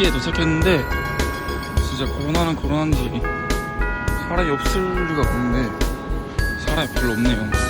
4시에 도착했는데 진짜 코로나는 코로나인지 사람이 없을 리가 없는데 사람이 별로 없네요.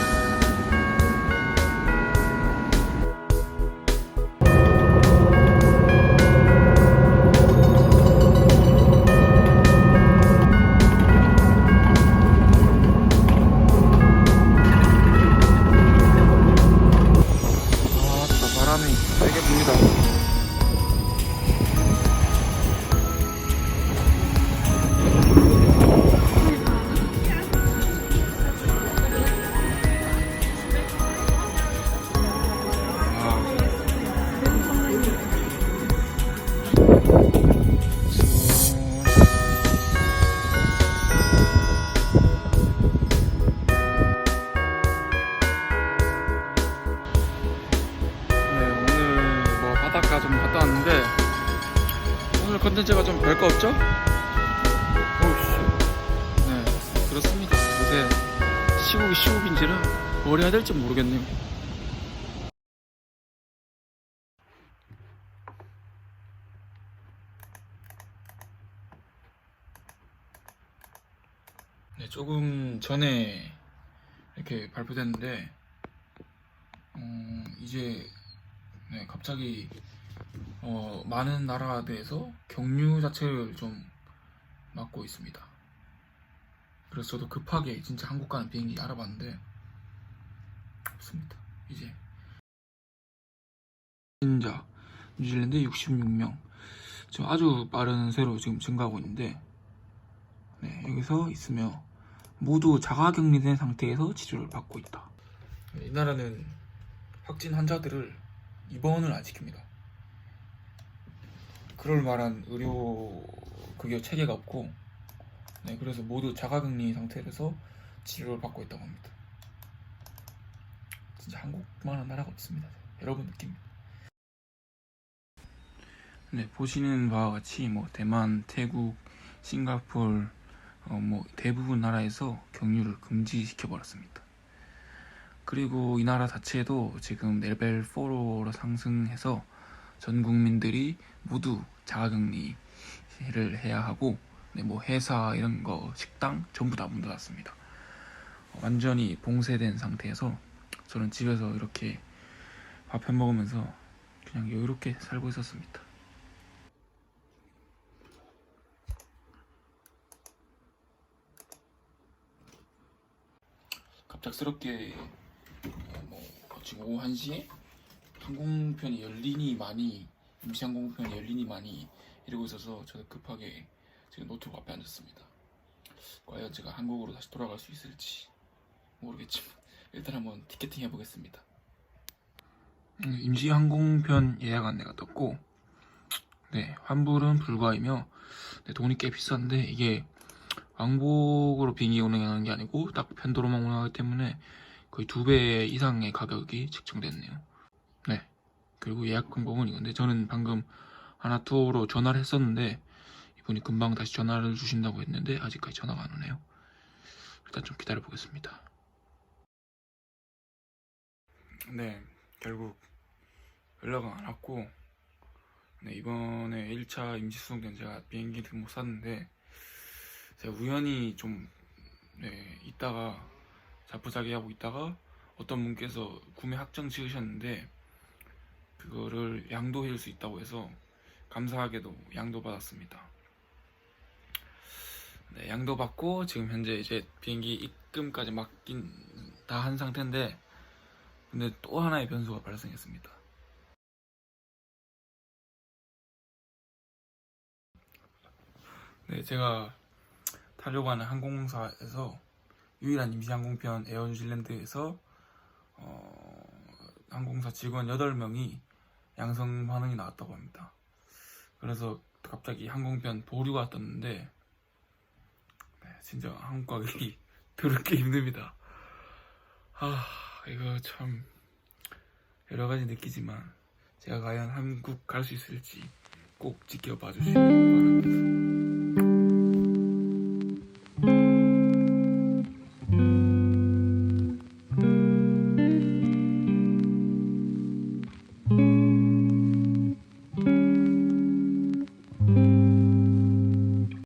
오늘 컨텐츠가 좀 별거 없죠? 오우씨. 네, 그렇습니다. 요새 시국이 시국인지라 뭘 해야 될지 모르겠네요. 네, 조금 전에 이렇게 발표됐는데 어, 이제 네, 갑자기 어, 많은 나라들에서 경유 자체를 좀 막고 있습니다. 그래서 저도 급하게 진짜 한국 가는 비행기 알아봤는데 없습니다. 이제 진짜 뉴질랜드 66명 지금 아주 빠른 세로 지금 증가하고 있는데 네, 여기서 있으며 모두 자가격리된 상태에서 치료를 받고 있다. 이 나라는 확진 환자들을 입원을 안 시킵니다. 그럴 만한 의료 그게 체계가 없고, 네, 그래서 모두 자가격리 상태에서 치료를 받고 있다고 합니다. 진짜 한국만한 나라가 없습니다. 여러분 느낌. 네, 보시는 바와 같이 뭐 대만, 태국, 싱가폴, 어, 뭐 대부분 나라에서 경유를 금지시켜 버렸습니다. 그리고 이 나라 자체도 지금 레벨 4로 상승해서 전 국민들이 모두 자가격리를 해야 하고 네, 뭐 회사 이런 거 식당 전부 다 문 닫았습니다. 어, 완전히 봉쇄된 상태에서 저는 집에서 이렇게 밥 해 먹으면서 그냥 여유롭게 살고 있었습니다. 갑작스럽게 어, 뭐 지금 오후 1시에 항공편이 열리니 많이 임시 항공편이 열리니 많이 이러고 있어서 저도 급하게 지금 노트북 앞에 앉았습니다. 과연 제가 한국으로 다시 돌아갈 수 있을지 모르겠지만 일단 한번 티켓팅 해보겠습니다. 음, 임시 항공편 예약 안내가 떴고 네 환불은 불가이며 네, 돈이 꽤 비싼데 이게 왕복으로 비행기 운행하는 게 아니고 딱 편도로만 운행하기 때문에 거의 두 배 이상의 가격이 책정됐네요. 네. 그리고 예약 항공은 이건데 저는 방금 하나투어로 전화를 했었는데 이분이 금방 다시 전화를 주신다고 했는데 아직까지 전화가 안 오네요. 일단 좀 기다려 보겠습니다. 네, 결국 연락은 안 왔고 네, 이번에 1차 임시수송된 제가 비행기를 못 샀는데 제가 우연히 좀 네, 있다가 자포자기하고 있다가 어떤 분께서 구매 확정 지으셨는데 그거를 양도해줄 수 있다고 해서 감사하게도 양도 받았습니다. 네, 양도 받고 지금 현재 이제 비행기 입금까지 맡긴 다 한 상태인데 근데 또 하나의 변수가 발생했습니다. 네, 제가 타려고 하는 항공사에서 유일한 임시항공편 에어뉴질랜드에서 어, 항공사 직원 8명이 양성 반응이 나왔다고 합니다. 그래서 갑자기 항공편 보류가 떴는데 네, 진짜 한국 가기 더럽게 힘듭니다. 아 이거 참 여러 가지 느끼지만 제가 과연 한국 갈 수 있을지 꼭 지켜봐 주시기 바랍니다.